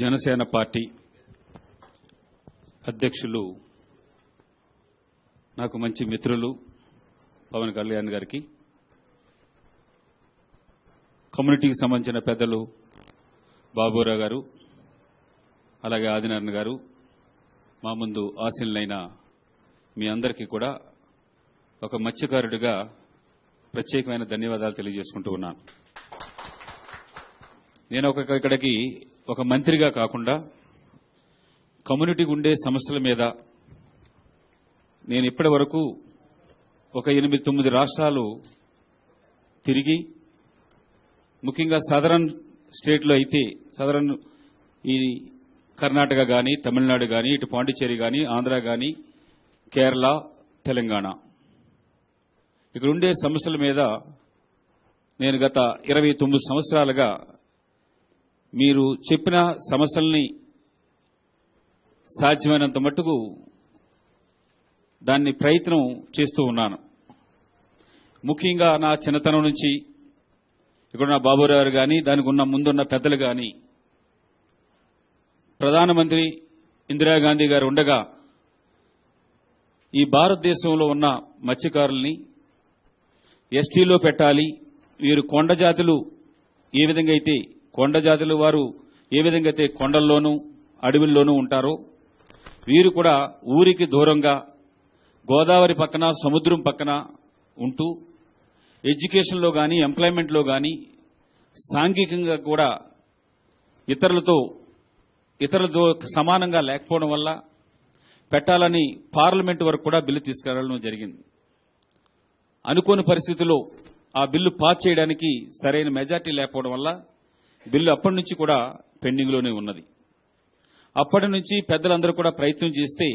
Janasena party అధ్యక్షులు నాకు మంచి మిత్రులు పవన్ కళ్యాణ్ గారికి కమ్యూనిటీకి సంబంధించిన పెద్దలు బాబూరావు గారు అలాగే ఆదినారాయణ గారు మా ముందు ఆశీనులైన మీ అందరికీ కూడా ఒక మత్స్యకారుడిగా ప్రత్యేకమైన ధన్యవాదాలు తెలియజేసుకుంటూ ఉన్నాను. నేను ఒక ఇక్కడికి ఒక మంత్రిగా కాకుండా కమ్యూనిటీకి ఉండే సమస్యల మీద నేను ఇప్పటి వరకు ఒక ఎనిమిది తొమ్మిది రాష్ట్రాలు తిరిగి ముఖ్యంగా సదరన్ స్టేట్లో అయితే సదరన్ ఈ కర్ణాటక కానీ తమిళనాడు కానీ ఇటు పాండిచ్చేరి కానీ ఆంధ్ర కానీ కేరళ తెలంగాణ. ఇక్కడ ఉండే సమస్యల మీద నేను గత ఇరవై తొమ్మిది సంవత్సరాలుగా మీరు చెప్పిన సమస్యల్ని సాధ్యమైనంత మట్టుకు దాన్ని ప్రయత్నం చేస్తూ ఉన్నాను. ముఖ్యంగా నా చిన్నతనం నుంచి ఇక్కడ నా బాబురావు గారు కానీ దానికి ఉన్న ముందున్న పెద్దలు కానీ ప్రధానమంత్రి ఇందిరాగాంధీ గారు ఉండగా ఈ భారతదేశంలో ఉన్న మత్స్యకారుల్ని ఎస్టీలో పెట్టాలి. వీరు కొండ జాతులు ఏ విధంగా అయితే కొండ జాతులు వారు ఏ విధంగా అయితే కొండల్లోనూ అడవుల్లోనూ ఉంటారో వీరు కూడా ఊరికి దూరంగా గోదావరి పక్కన సముద్రం పక్కన ఉంటూ ఎడ్యుకేషన్లో కానీ ఎంప్లాయ్మెంట్లో కానీ సాంఘికంగా కూడా ఇతరులతో ఇతరులతో సమానంగా లేకపోవడం వల్ల పెట్టాలని పార్లమెంటు వరకు కూడా బిల్లు తీసుకురావడం జరిగింది. అనుకోని పరిస్థితుల్లో ఆ బిల్లు పాస్ చేయడానికి సరైన మెజార్టీ లేకపోవడం వల్ల బిల్లు అప్పటి నుంచి కూడా పెండింగ్లోనే ఉన్నది. అప్పటి నుంచి పెద్దలందరూ కూడా ప్రయత్నం చేస్తే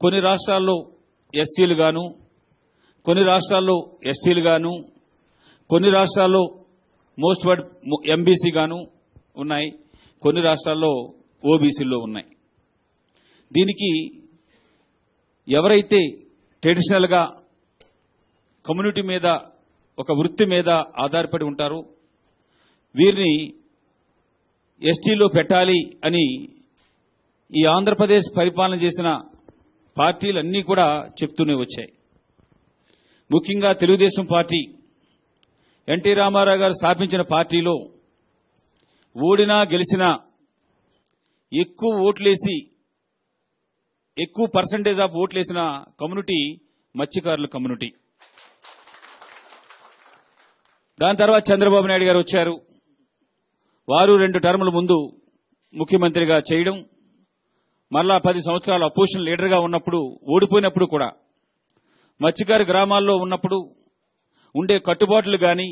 కొన్ని రాష్ట్రాల్లో ఎస్సీలు గాను కొన్ని రాష్ట్రాల్లో ఎస్టీలు గాను కొన్ని రాష్ట్రాల్లో మోస్ట్ వర్డ్ ఎంబీసీ గాను ఉన్నాయి కొన్ని రాష్ట్రాల్లో ఓబీసీల్లో ఉన్నాయి. దీనికి ఎవరైతే ట్రెడిషనల్గా కమ్యూనిటీ మీద ఒక వృత్తి మీద ఆధారపడి ఉంటారో వీరిని ఎస్టీలో పెట్టాలి అని ఈ ఆంధ్రప్రదేశ్ పరిపాలన చేసిన పార్టీలన్నీ కూడా చెప్తూనే వచ్చాయి. ముఖ్యంగా తెలుగుదేశం పార్టీ ఎన్టీ రామారావు గారు స్థాపించిన పార్టీలో ఓడినా గెలిచినా ఎక్కువ ఓట్లేసి ఎక్కువ పర్సంటేజ్ ఆఫ్ ఓట్లేసిన కమ్యూనిటీ మత్స్యకారుల కమ్యూనిటీ. దాని తర్వాత చంద్రబాబు నాయుడు గారు వచ్చారు. వారు రెండు టర్ముల ముందు ముఖ్యమంత్రిగా చేయడం మరలా పది సంవత్సరాలు అపోజిషన్ లీడర్గా ఉన్నప్పుడు ఓడిపోయినప్పుడు కూడా మత్స్యకారి గ్రామాల్లో ఉన్నప్పుడు ఉండే కట్టుబాట్లు కానీ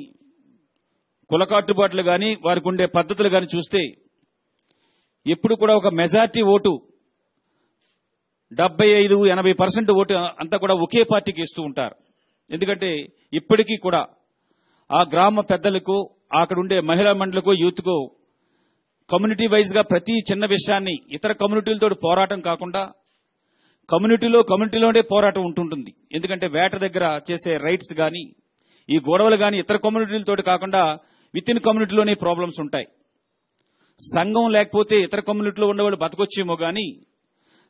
కుల కట్టుబాట్లు కానీ వారికి ఉండే పద్ధతులు కానీ చూస్తే ఎప్పుడు కూడా ఒక మెజార్టీ ఓటు డెబ్బై ఐదు ఎనభై పర్సెంట్ ఓటు అంతా కూడా ఒకే పార్టీకి ఇస్తూ ఉంటారు. ఎందుకంటే ఇప్పటికీ కూడా ఆ గ్రామ పెద్దలకు అక్కడ ఉండే మహిళా మండలకు యూత్కు కమ్యూనిటీ వైజ్గా ప్రతి చిన్న విషయాన్ని ఇతర కమ్యూనిటీలతో పోరాటం కాకుండా కమ్యూనిటీలో కమ్యూనిటీలోనే పోరాటం ఉంటుంటుంది. ఎందుకంటే వేట దగ్గర చేసే రైట్స్ కానీ ఈ గొడవలు కానీ ఇతర కమ్యూనిటీలతో కాకుండా విత్ ఇన్ కమ్యూనిటీలోనే ప్రాబ్లమ్స్ ఉంటాయి. సంఘం లేకపోతే ఇతర కమ్యూనిటీలో ఉన్నవాళ్ళు బతకొచ్చేమో కానీ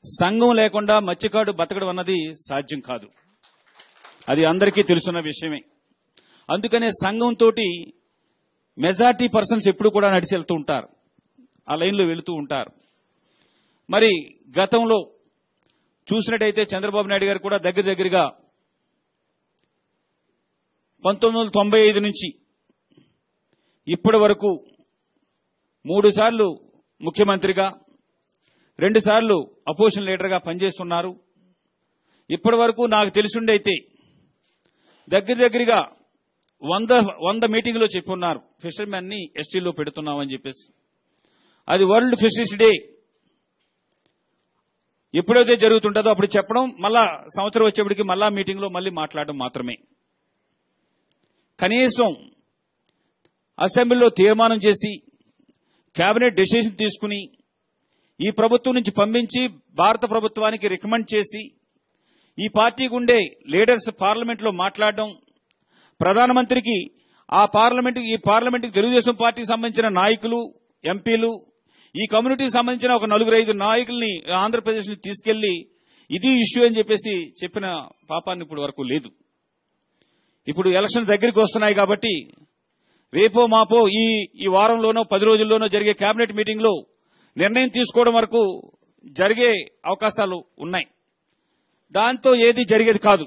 సంఘం లేకుండా మత్స్యకాడు బతకడం అన్నది సాధ్యం కాదు. అది అందరికీ తెలుసున్న విషయమే. అందుకనే సంఘంతో మెజార్టీ పర్సన్స్ ఎప్పుడు కూడా నడిచి వెళ్తూ ఉంటారు. ఆ లైన్లో వెళుతూ ఉంటారు. మరి గతంలో చూసినట్టయితే చంద్రబాబు నాయుడు గారు కూడా దగ్గర దగ్గరగా పంతొమ్మిది వందల తొంభై ఐదు నుంచి ఇప్పటి వరకు మూడు సార్లు ముఖ్యమంత్రిగా రెండు సార్లు అపోజిషన్ లీడర్గా పనిచేస్తున్నారు. ఇప్పటి వరకు నాకు తెలిసిండైతే దగ్గర దగ్గరగా వంద వంద మీటింగ్లో చెప్పున్నారు. ఫిషర్మెన్ని ఎస్టీలో పెడుతున్నామని చెప్పేసి. అది వరల్డ్ ఫిషరీస్ డే. ఎప్పుడైతే జరుగుతుంటుందో అప్పుడు చెప్పడం మళ్ళా సంవత్సరం వచ్చేప్పటికి మళ్ళా మీటింగ్లో మళ్ళీ మాట్లాడడం మాత్రమే. కనీసం అసెంబ్లీలో తీర్మానం చేసి కేబినెట్ డెసిషన్ తీసుకుని ఈ ప్రభుత్వం నుంచి పంపించి భారత ప్రభుత్వానికి రికమెండ్ చేసి ఈ పార్టీకి ఉండే లీడర్స్ పార్లమెంట్లో మాట్లాడడం ప్రధానమంత్రికి ఆ పార్లమెంట్ ఈ పార్లమెంట్కి తెలుగుదేశం పార్టీకి సంబంధించిన నాయకులు ఎంపీలు ఈ కమ్యూనిటీకి సంబంధించిన ఒక నలుగురు ఐదు నాయకుల్ని ఆంధ్రప్రదేశ్ని తీసుకెళ్ళి ఇది ఇష్యూ అని చెప్పేసి చెప్పిన పాపాన్ని ఇప్పుడు వరకు లేదు. ఇప్పుడు ఎలక్షన్ దగ్గరికి వస్తున్నాయి కాబట్టి రేపో మాపో ఈ ఈ వారంలోనో పది రోజుల్లోనో జరిగే కేబినెట్ మీటింగ్లో నిర్ణయం తీసుకోవడం వరకు జరిగే అవకాశాలు ఉన్నాయి. దాంతో ఏది జరిగేది కాదు.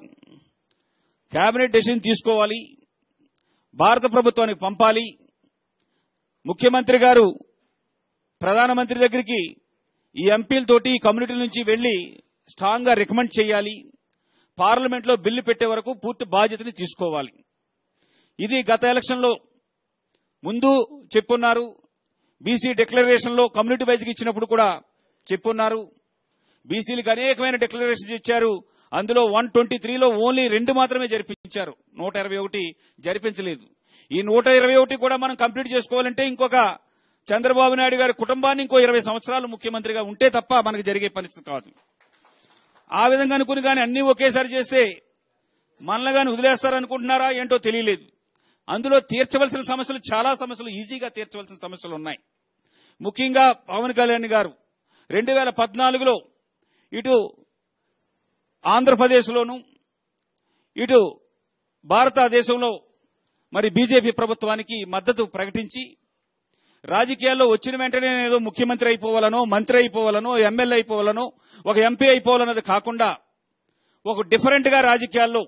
కేబినెట్ డెసిషన్ తీసుకోవాలి. భారత ప్రభుత్వానికి పంపాలి. ముఖ్యమంత్రి గారు ప్రధానమంత్రి దగ్గరికి ఈ ఎంపీలతోటి ఈ కమ్యూనిటీ నుంచి వెళ్ళి స్ట్రాంగ్గా రికమెండ్ చేయాలి. పార్లమెంట్లో బిల్లు పెట్టే వరకు పూర్తి బాధ్యతని తీసుకోవాలి. ఇది గత ఎలక్షన్లో ముందు చెప్పున్నారు. బీసీ డిక్లరేషన్లో కమ్యూనిటీ వైజ్కి ఇచ్చినప్పుడు కూడా చెప్పున్నారు. బీసీలకు అనేకమైన డిక్లరేషన్ ఇచ్చారు. అందులో వన్ ట్వంటీ త్రీలో ఓన్లీ రెండు మాత్రమే జరిపించారు. నూట ఇరవై ఒకటి జరిపించలేదు. ఈ నూట ఇరవై ఒకటి కూడా మనం కంప్లీట్ చేసుకోవాలంటే ఇంకొక చంద్రబాబు నాయుడు గారి కుటుంబాన్ని ఇంకో ఇరవై సంవత్సరాలు ముఖ్యమంత్రిగా ఉంటే తప్ప మనకు జరిగే పరిస్థితి కాదు. ఆ విధంగా అనుకుని కానీ అన్ని ఒకేసారి చేస్తే మనల్ని కానీ వదిలేస్తారనుకుంటున్నారా ఏంటో తెలియలేదు. అందులో తీర్చవలసిన సమస్యలు చాలా సమస్యలు ఈజీగా తీర్చవలసిన సమస్యలు ఉన్నాయి. ముఖ్యంగా పవన్ కళ్యాణ్ గారు రెండు వేల పద్నాలుగులో ఇటు ఆంధ్రప్రదేశ్లోను ఇటు భారతదేశంలో మరి బీజేపీ ప్రభుత్వానికి మద్దతు ప్రకటించి రాజకీయాల్లో వచ్చిన వెంటనే ఏదో ముఖ్యమంత్రి అయిపోవాలనో మంత్రి అయిపోవాలనో ఎమ్మెల్యే అయిపోవాలనో ఒక ఎంపీ అయిపోవాలన్నది కాకుండా ఒక డిఫరెంట్గా రాజకీయాల్లో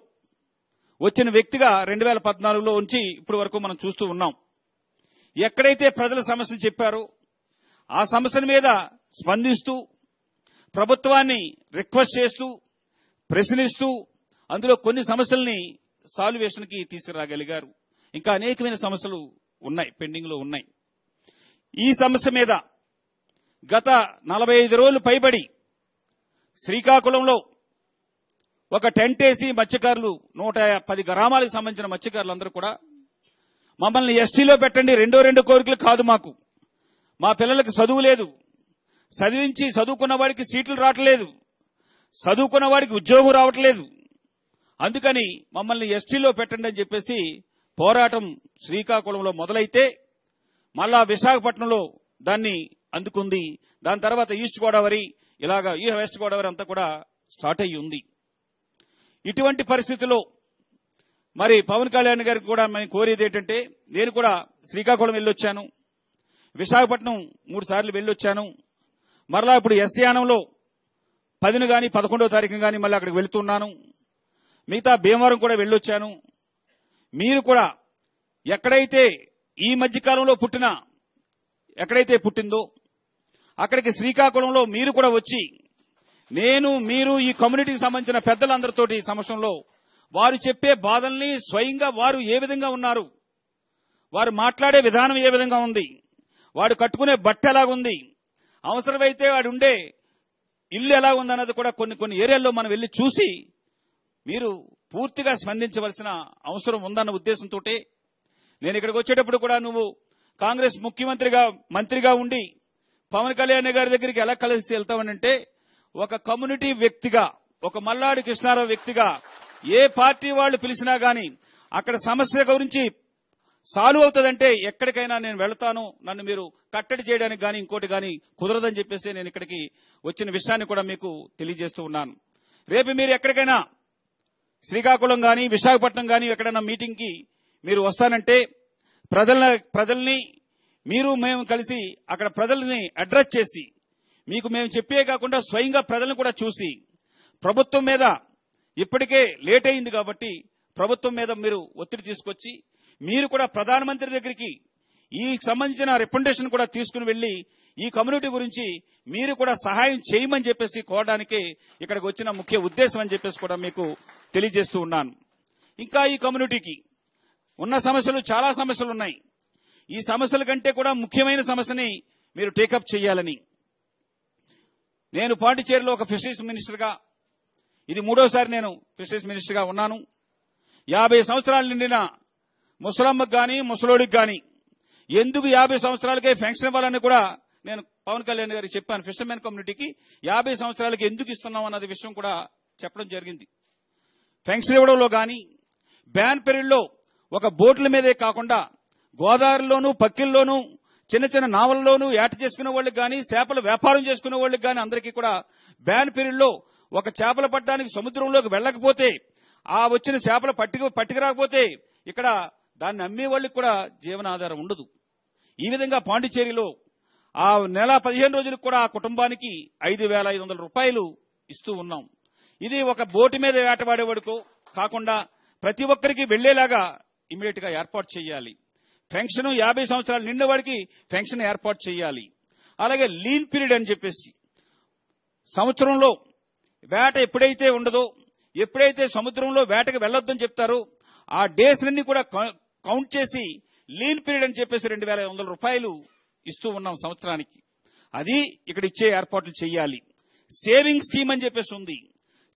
వచ్చిన వ్యక్తిగా రెండు వేల పద్నాలుగులో ఉంచి ఇప్పటి వరకు మనం చూస్తూ ఉన్నాం. ఎక్కడైతే ప్రజల సమస్యలు చెప్పారో ఆ సమస్యల మీద స్పందిస్తూ ప్రభుత్వాన్ని రిక్వెస్ట్ చేస్తూ ప్రశ్నిస్తూ అందులో కొన్ని సమస్యల్ని సాల్యువేషన్కి తీసుకురాగలిగారు. ఇంకా అనేకమైన సమస్యలు ఉన్నాయి పెండింగ్లో ఉన్నాయి. ఈ సమస్య మీద గత నలభై ఐదు రోజులు పైబడి శ్రీకాకుళంలో ఒక టెంట్ వేసి మత్స్యకారులు నూట పది గ్రామాలకు సంబంధించిన మత్స్యకారులందరూ కూడా మమ్మల్ని ఎస్టీలో పెట్టండి రెండో రెండు కోరికలు కాదు మాకు. మా పిల్లలకి చదువు లేదు. చదివించి చదువుకున్న వాడికి సీట్లు రావట్లేదు. చదువుకున్న వాడికి ఉద్యోగం రావట్లేదు. అందుకని మమ్మల్ని ఎస్టీలో పెట్టండి అని చెప్పేసి పోరాటం శ్రీకాకుళంలో మొదలైతే మళ్ళా విశాఖపట్నంలో దాన్ని అందుకుంది. దాని తర్వాత ఈస్ట్ గోదావరి ఇలాగా ఈ వెస్ట్ గోదావరి అంతా కూడా స్టార్ట్ అయ్యి ఉంది. ఇటువంటి పరిస్థితిలో మరి పవన్ కళ్యాణ్ గారికి కూడా మేము కోరేది ఏంటంటే నేను కూడా శ్రీకాకుళం వెళ్ళొచ్చాను. విశాఖపట్నం మూడు సార్లు వెళ్ళొచ్చాను. మరలా ఇప్పుడు ఎస్యానంలో పదిన కానీ పదకొండో తారీఖు కానీ మళ్ళీ అక్కడికి వెళుతున్నాను. మిగతా భీమవరం కూడా వెళ్ళొచ్చాను. మీరు కూడా ఎక్కడైతే ఈ మధ్యకాలంలో పుట్టిన ఎక్కడైతే పుట్టిందో అక్కడికి శ్రీకాకుళంలో మీరు కూడా వచ్చి నేను మీరు ఈ కమ్యూనిటీకి సంబంధించిన పెద్దలందరితోటి సమక్షంలో వారు చెప్పే బాధల్ని స్వయంగా వారు ఏ విధంగా ఉన్నారు? వారు మాట్లాడే విధానం ఏ విధంగా ఉంది? వాడు కట్టుకునే బట్ట ఎలాగుంది అవసరమైతే వాడు ఉండే ఇల్లు ఎలా ఉందన్నది కూడా కొన్ని కొన్ని ఏరియాల్లో మనం వెళ్ళి చూసి మీరు పూర్తిగా స్పందించవలసిన అవసరం ఉందన్న ఉద్దేశంతో నేను ఇక్కడికి వచ్చేటప్పుడు కూడా నువ్వు కాంగ్రెస్ ముఖ్యమంత్రిగా మంత్రిగా ఉండి పవన్ కళ్యాణ్ గారి దగ్గరికి ఎలా కలిసి వెళ్తావనంటే ఒక కమ్యూనిటీ వ్యక్తిగా ఒక మల్లాడి కృష్ణారావు వ్యక్తిగా ఏ పార్టీ వాళ్ళు పిలిచినా గాని అక్కడ సమస్య గురించి సాల్వ్ అవుతుందంటే ఎక్కడికైనా నేను వెళ్తాను నన్ను మీరు కట్టడి చేయడానికి కానీ ఇంకోటి కానీ కుదరదని చెప్పేసి నేను ఇక్కడికి వచ్చిన విషయాన్ని కూడా మీకు తెలియజేస్తూ ఉన్నాను. రేపు మీరు ఎక్కడికైనా శ్రీకాకుళం గాని విశాఖపట్నం గాని ఎక్కడైనా మీటింగ్కి మీరు వస్తానంటే ప్రజల ప్రజల్ని మీరు మేము కలిసి అక్కడ ప్రజల్ని అడ్రస్ చేసి మీకు మేము చెప్పే కాకుండా స్వయంగా ప్రజలను కూడా చూసి ప్రభుత్వం మీద ఇప్పటికే లేట్ అయింది కాబట్టి ప్రభుత్వం మీద మీరు ఒత్తిడి తీసుకొచ్చి మీరు కూడా ప్రధానమంత్రి దగ్గరికి ఈ సంబంధించిన రిప్రజెంటేషన్ కూడా తీసుకుని వెళ్ళి ఈ కమ్యూనిటీ గురించి మీరు కూడా సహాయం చేయమని చెప్పేసి కోరడానికి ఇక్కడికి వచ్చిన ముఖ్య ఉద్దేశం అని చెప్పేసి కూడా మీకు తెలియజేస్తూ ఉన్నాను. ఇంకా ఈ కమ్యూనిటీకి ఉన్న సమస్యలు చాలా సమస్యలు ఉన్నాయి. ఈ సమస్యల కంటే కూడా ముఖ్యమైన సమస్యని మీరు టేకప్ చేయాలని. నేను పాండిచేరిలో ఒక ఫిషరీస్ మినిస్టర్గా ఇది మూడోసారి నేను ఫిషరీస్ మినిస్టర్గా ఉన్నాను. యాభై సంవత్సరాలు నిండిన ముసలమ్మకు కానీ ముసలోడికి కానీ ఎందుకు యాభై సంవత్సరాలకే పెన్షన్ ఇవ్వాలని కూడా నేను పవన్ కళ్యాణ్ గారికి చెప్పాను. ఫిషర్మెన్ కమ్యూనిటీకి యాభై సంవత్సరాలకి ఎందుకు ఇస్తున్నాం అన్నది విషయం కూడా చెప్పడం జరిగింది. పెన్షన్ ఇవ్వడంలో కానీ బ్యాన్ పీరియడ్లో ఒక బోట్ల మీదే కాకుండా గోదావరిలోనూ పక్కిల్లోనూ చిన్న చిన్న నావల్లోనూ ఏట చేసుకునే వాళ్ళకి కానీ చేపల వ్యాపారం చేసుకునే వాళ్ళకి కానీ అందరికీ కూడా బ్యాన్ పీరియడ్లో ఒక చేపలు పట్టడానికి సముద్రంలోకి వెళ్ళకపోతే ఆ వచ్చిన చేపలు పట్టుకు పట్టుకురాకపోతే ఇక్కడ దాన్ని అమ్మే వాళ్ళకి కూడా జీవనాధారం ఉండదు. ఈ విధంగా పాండిచేరిలో ఆ నెల పదిహేను రోజులకు కూడా ఆ కుటుంబానికి ఐదు వేల ఐదు వందల రూపాయలు ఇస్తూ ఉన్నాం. ఇది ఒక బోటు మీద వేటవాడేవాడుకు కాకుండా ప్రతి ఒక్కరికి వెళ్ళేలాగా ఇమీడియట్గా ఏర్పాటు చేయాలి. పెన్షన్ యాభై సంవత్సరాలు నిండిన వాడికి పెన్షన్ ఏర్పాటు చేయాలి. అలాగే లీన్ పీరియడ్ అని చెప్పేసి సంవత్సరంలో వేట ఎప్పుడైతే ఉండదో ఎప్పుడైతే సముద్రంలో వేటకు వెళ్ళొద్దని చెప్తారో ఆ డేస్ అన్ని కూడా కౌంట్ చేసి లీన్ పీరియడ్ అని చెప్పేసి రెండు వేల వందల రూపాయలు ఇస్తూ ఉన్నాం సంవత్సరానికి. అది ఇక్కడ ఇచ్చే ఏర్పాట్లు చేయాలి సేవింగ్ స్కీమ్ అని చెప్పేసి ఉంది.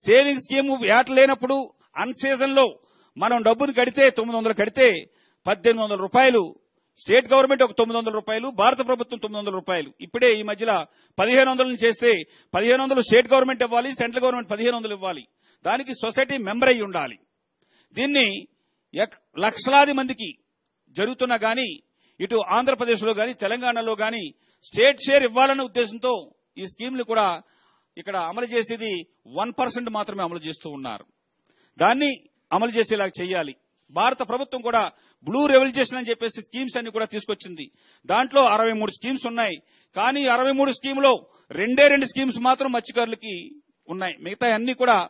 సేవింగ్ స్కీమ్ వేట లేనప్పుడు అన్ సీజన్లో మనం డబ్బును కడితే తొమ్మిది వందలు కడితే పద్దెనిమిది వందల రూపాయలు స్టేట్ గవర్నమెంట్ ఒక తొమ్మిది వందల రూపాయలు భారత ప్రభుత్వం తొమ్మిది వందల రూపాయలు. ఇప్పుడే ఈ మధ్యలో పదిహేను వందలను చేస్తే పదిహేను వందలు స్టేట్ గవర్నమెంట్ ఇవ్వాలి సెంట్రల్ గవర్నమెంట్ పదిహేను వందలు ఇవ్వాలి. దానికి సొసైటీ మెంబర్ అయి ఉండాలి. దీన్ని లక్షలాది మందికి జరుగుతున్నా గాని ఇటు ఆంధ్రప్రదేశ్లో గాని తెలంగాణలో గాని స్టేట్ షేర్ ఇవ్వాలనే ఉద్దేశంతో ఈ స్కీమ్లు కూడా ఇక్కడ అమలు చేసేది వన్ పర్సెంట్ మాత్రమే అమలు చేస్తూ ఉన్నారు. దాన్ని అమలు చేసేలాగా చేయాలి. భారత ప్రభుత్వం కూడా బ్లూ రెవల్యూషన్ అని చెప్పేసి స్కీమ్స్ అన్ని కూడా తీసుకొచ్చింది. దాంట్లో అరవై మూడు స్కీమ్స్ ఉన్నాయి. కానీ అరవై మూడు స్కీములో రెండే రెండు స్కీమ్స్ మాత్రం మత్స్యకారులకి ఉన్నాయి. మిగతా అన్ని కూడా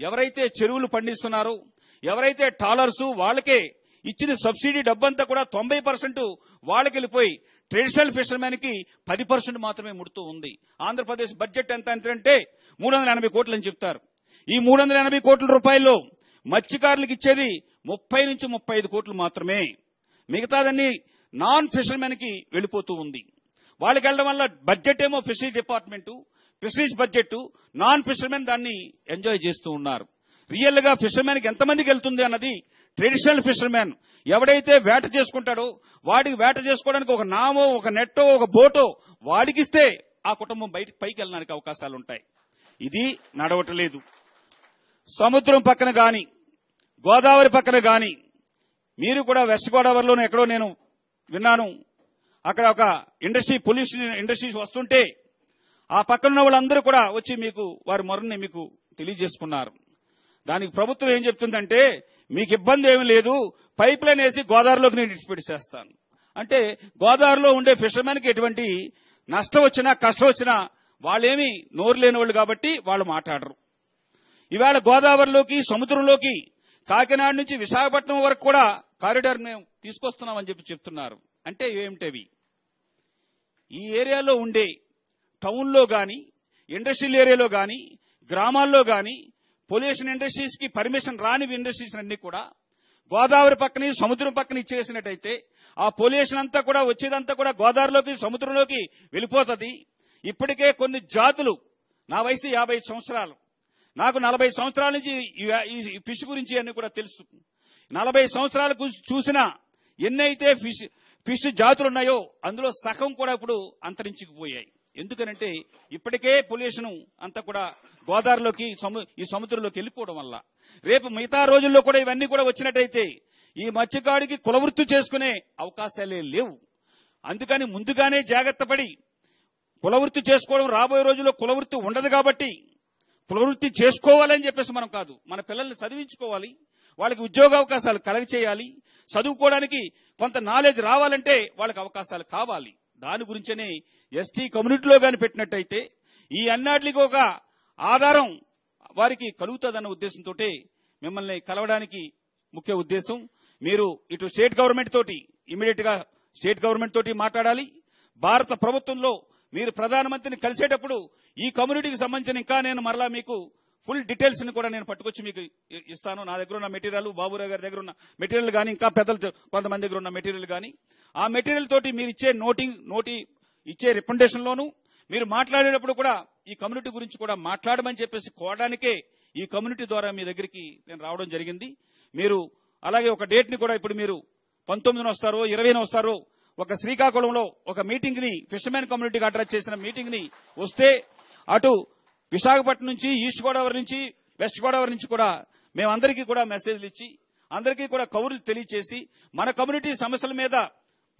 ఎవరైతే చెరువులు పండిస్తున్నారో ఎవరైతే టాలర్స్ వాళ్ళకే ఇచ్చిన సబ్సిడీ డబ్బంతా కూడా తొంభై పర్సెంట్ వాళ్ళకి వెళ్ళిపోయి ట్రెడిషనల్ ఫిషర్మెన్కి పది పర్సెంట్ మాత్రమే ముడుతూ ఉంది. ఆంధ్రప్రదేశ్ బడ్జెట్ ఎంత అంటే మూడు వందల ఎనభై కోట్లు అని చెప్తారు. ఈ మూడు వందల ఎనభై కోట్ల రూపాయల్లో మత్స్యకారులకు ఇచ్చేది ముప్పై నుంచి ముప్పై ఐదు కోట్లు మాత్రమే. మిగతాదన్నీ నాన్ ఫిషర్మెన్కి వెళ్ళిపోతూ ఉంది. వాళ్ళకి వెళ్ళడం వల్ల బడ్జెట్ ఏమో fisheries department fisheries budget non fishermen దాన్ని ఎంజాయ్ చేస్తూ ఉన్నారు. రియల్గా ఫిషర్మెన్కి ఎంతమందికి వెళ్తుంది అన్నది ట్రెడిషనల్ ఫిషర్మెన్ ఎవడైతే వేట చేసుకుంటాడో వాడికి వేట చేసుకోవడానికి ఒక నామో ఒక నెట్టో ఒక బోటో వాడికిస్తే ఆ కుటుంబం బయటికి పైకి వెళ్ళడానికి అవకాశాలు ఉంటాయి. ఇది నడవటలేదు సముద్రం పక్కన గాని గోదావరి పక్కన గాని మీరు కూడా వెస్ట్ గోదావరిలోనే ఎక్కడో నేను విన్నాను. అక్కడ ఒక ఇండస్ట్రీ పొల్యూషన్ ఇండస్ట్రీస్ వస్తుంటే ఆ పక్కన ఉన్న వాళ్ళందరూ కూడా వచ్చి మీకు వారి మొరని మీకు తెలియజేసుకున్నారు. దానికి ప్రభుత్వం ఏం చెప్తుందంటే మీకు ఇబ్బంది ఏమీ లేదు పైప్ లైన్ వేసి గోదావరిలోకి నేను డిస్ట్రిబ్యూట్ చేస్తాను. అంటే గోదావరిలో ఉండే ఫిషర్మెన్కి ఎటువంటి నష్టం వచ్చినా కష్టం వచ్చినా వాళ్ళేమి నోరు లేని వాళ్ళు కాబట్టి వాళ్ళు మాట్లాడరు. ఇవాళ గోదావరిలోకి సముద్రంలోకి కాకినాడ నుంచి విశాఖపట్నం వరకు కూడా కారిడార్ మేము తీసుకొస్తున్నామని చెప్పి చెప్తున్నారు. అంటే ఏమిటవి? ఈ ఏరియాలో ఉండే టౌన్లో గాని ఇండస్ట్రియల్ ఏరియాలో గాని గ్రామాల్లో కానీ పొల్యూషన్ ఇండస్ట్రీస్కి పర్మిషన్ రాని ఇండస్ట్రీస్ అన్ని కూడా గోదావరి పక్కన సముద్రం పక్కన ఇచ్చేసినట్టయితే ఆ పొల్యూషన్ అంతా కూడా వచ్చేదంతా కూడా గోదావరిలోకి సముద్రంలోకి వెళ్ళిపోతుంది. ఇప్పటికే కొన్ని జాతులు నా వయసు యాభై సంవత్సరాలు నాకు నలభై సంవత్సరాల నుంచి ఈ- ఫిష్ గురించి అన్ని కూడా తెలుసు. నలభై సంవత్సరాలు చూసిన ఎన్నైతే ఫిష్ ఫిష్ జాతులు ఉన్నాయో అందులో సగం కూడా ఇప్పుడు అంతరించుకుపోయాయి ఎందుకనంటే ఇప్పటికే పొల్యూషన్ అంతా కూడా గోదావరిలోకి సము- ఈ సముద్రంలోకి వెళ్ళిపోవడం వల్ల. రేపు మిగతా రోజుల్లో కూడా ఇవన్నీ కూడా వచ్చినట్టయితే ఈ మత్స్యకాడికి కులవృత్తి చేసుకునే అవకాశాలే లేవు. అందుకని ముందుగానే జాగ్రత్త పడి కులవృత్తి చేసుకోవడం రాబోయే రోజుల్లో కులవృత్తి ఉండదు కాబట్టి కులవృత్తి చేసుకోవాలని చెప్పేసి మనం కాదు. మన పిల్లల్ని చదివించుకోవాలి వాళ్ళకి ఉద్యోగ అవకాశాలు కలగ చేయాలి చదువుకోవడానికి కొంత నాలెడ్జ్ రావాలంటే వాళ్ళకి అవకాశాలు కావాలి. దాని గురించనే ఎస్టీ కమ్యూనిటీలో కానీ పెట్టినట్టయితే ఈ అన్నాటికి ఒక ఆధారం వారికి కలుగుతుందన్న ఉద్దేశంతో మిమ్మల్ని కలవడానికి ముఖ్య ఉద్దేశం మీరు ఇటు స్టేట్ గవర్నమెంట్ తోటి ఇమీడియట్గా స్టేట్ గవర్నమెంట్ తోటి మాట్లాడాలి. భారత ప్రభుత్వంలో మీరు ప్రధానమంత్రిని కలిసేటప్పుడు ఈ కమ్యూనిటీకి సంబంధించిన ఇంకా నేను మరలా మీకు ఫుల్ డీటెయిల్స్ని కూడా నేను పట్టుకొచ్చి మీకు ఇస్తాను. నా దగ్గర ఉన్న మెటీరియల్ బాబురావు గారి దగ్గర ఉన్న మెటీరియల్ కానీ ఇంకా పెద్దలు కొంతమంది దగ్గర ఉన్న మెటీరియల్ కానీ ఆ మెటీరియల్ తోటి మీరు ఇచ్చే నోటింగ్ నోటి ఇచ్చే రికమెండేషన్ లోను మీరు మాట్లాడేటప్పుడు కూడా ఈ కమ్యూనిటీ గురించి కూడా మాట్లాడమని చెప్పేసి కోవడానికే ఈ కమ్యూనిటీ ద్వారా మీ దగ్గరికి నేను రావడం జరిగింది. మీరు అలాగే ఒక డేట్ని కూడా ఇప్పుడు మీరు పంతొమ్మిదిన వస్తారో ఇరవైన వస్తారో ఒక శ్రీకాకుళంలో ఒక మీటింగ్ని ఫిషర్మెన్ కమ్యూనిటీకి అడ్రస్ చేసిన మీటింగ్ని వస్తే అటు విశాఖపట్నం నుంచి ఈస్ట్ గోదావరి నుంచి వెస్ట్ గోదావరి నుంచి కూడా మేమందరికీ కూడా మెసేజ్లు ఇచ్చి అందరికీ కూడా కౌరులు తెలియచేసి మన కమ్యూనిటీ సమస్యల మీద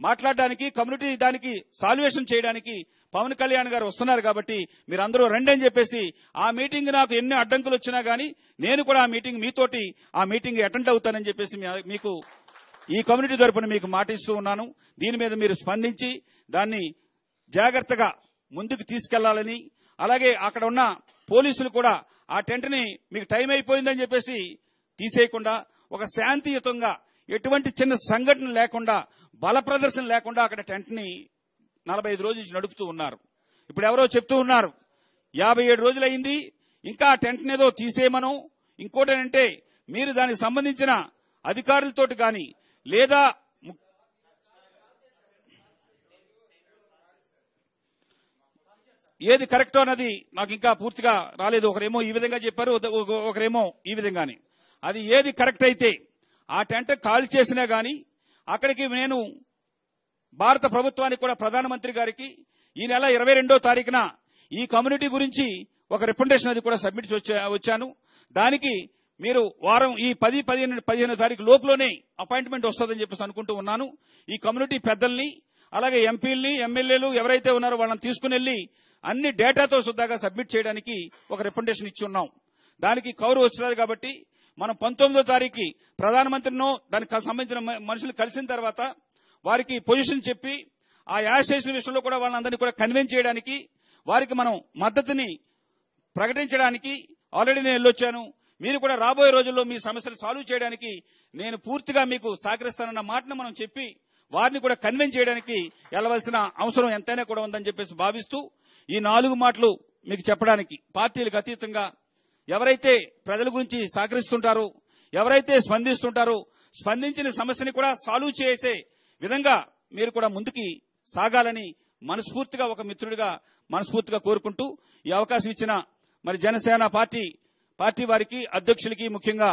మాట్లాడడానికి కమ్యూనిటీ దానికి సాల్యుయేషన్ చేయడానికి పవన్ కళ్యాణ్ గారు వస్తున్నారు కాబట్టి మీరు అందరూ రండి అని చెప్పేసి ఆ మీటింగ్ నాకు ఎన్ని అడ్డంకులు వచ్చినా గానీ నేను కూడా ఆ మీటింగ్ మీతోటి ఆ మీటింగ్ అటెండ్ అవుతానని చెప్పేసి మీకు ఈ కమ్యూనిటీ తరపున మీకు మాటిస్తూ ఉన్నాను. దీని మీద మీరు స్పందించి దాన్ని జాగ్రత్తగా ముందుకు తీసుకెళ్ళాలని అలాగే అక్కడ ఉన్న పోలీసులు కూడా ఆ టెంట్ని మీకు టైం అయిపోయిందని చెప్పేసి తీసేయకుండా ఒక శాంతియుతంగా ఎటువంటి చిన్న సంఘటన లేకుండా బల ప్రదర్శన లేకుండా అక్కడ టెంట్ని నలభై ఐదు రోజుల నుంచి నడుపుతూ ఉన్నారు. ఇప్పుడు ఎవరో చెప్తూ ఉన్నారు యాభై ఏడు రోజులైంది ఇంకా ఆ టెంట్ ఏదో తీసేయమను. ఇంకోటేనంటే మీరు దానికి సంబంధించిన అధికారులతోటి కానీ లేదా ము- ఏది కరెక్ట్ అన్నది నాకు ఇంకా పూర్తిగా రాలేదు. ఒకరేమో ఈ విధంగా చెప్పారు ఒక- ఒకరేమో ఈ విధంగాని. అది ఏది కరెక్ట్ అయితే ఆ టెంట్ కాల్ చేసినా గాని అక్కడికి నేను భారత ప్రభుత్వానికి కూడా ప్రధానమంత్రి గారికి ఈ నెల ఇరవై రెండో తారీఖున ఈ కమ్యూనిటీ గురించి ఒక రిప్రజెంటేషన్ అది కూడా సబ్మిట్ వచ్చాను. దానికి మీరు వారం ఈ పది పదిహేను పదిహేను తారీఖు లోపులోనే అపాయింట్మెంట్ వస్తుందని చెప్పేసి అనుకుంటూ ఉన్నాను. ఈ కమ్యూనిటీ పెద్దల్ని అలాగే ఎంపీల్ని ఎమ్మెల్యేలు ఎవరైతే ఉన్నారో వాళ్ళని తీసుకుని అన్ని డేటాతో సుద్దాగా సబ్మిట్ చేయడానికి ఒక రిప్రజెంటేషన్ ఇచ్చి ఉన్నాం. దానికి కౌరు వచ్చినది కాబట్టి మనం పంతొమ్మిదో తారీఖు ప్రధానమంత్రినో దానికి సంబంధించిన మనుషులు కలిసిన తర్వాత వారికి పొజిషన్ చెప్పి ఆ యాసోసియేషన్ విషయంలో కూడా వాళ్ళందరినీ కూడా కన్విన్స్ చేయడానికి వారికి మనం మద్దతుని ప్రకటించడానికి ఆల్రెడీ నేను వెళ్ళొచ్చాను. మీరు కూడా రాబోయే రోజుల్లో మీ సమస్యలు సాల్వ్ చేయడానికి నేను పూర్తిగా మీకు సహకరిస్తానన్న మాటను మనం చెప్పి వారిని కూడా కన్విన్స్ చేయడానికి వెళ్ళవలసిన అవసరం ఎంతైనా కూడా ఉందని చెప్పేసి భావిస్తూ ఈ నాలుగు మాటలు మీకు చెప్పడానికి పార్టీలకు అతీతంగా ఎవరైతే ప్రజల గురించి సహకరిస్తుంటారో ఎవరైతే స్పందిస్తుంటారో స్పందించిన సమస్యని కూడా సాల్వ్ చేసే విధంగా మీరు కూడా ముందుకి సాగాలని మనస్ఫూర్తిగా ఒక మిత్రుడిగా మనస్ఫూర్తిగా కోరుకుంటూ ఈ అవకాశం ఇచ్చిన మరి జనసేన పార్టీ పార్టీ వారికి అధ్యక్షులకి ముఖ్యంగా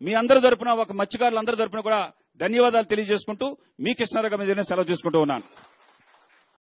మీ అందరి తరపున ఒక మత్స్యకారులందరి తరపున కూడా ధన్యవాదాలు తెలియజేసుకుంటూ మీ కృష్ణారావు మీద సెలవు తీసుకుంటూ ఉన్నాను.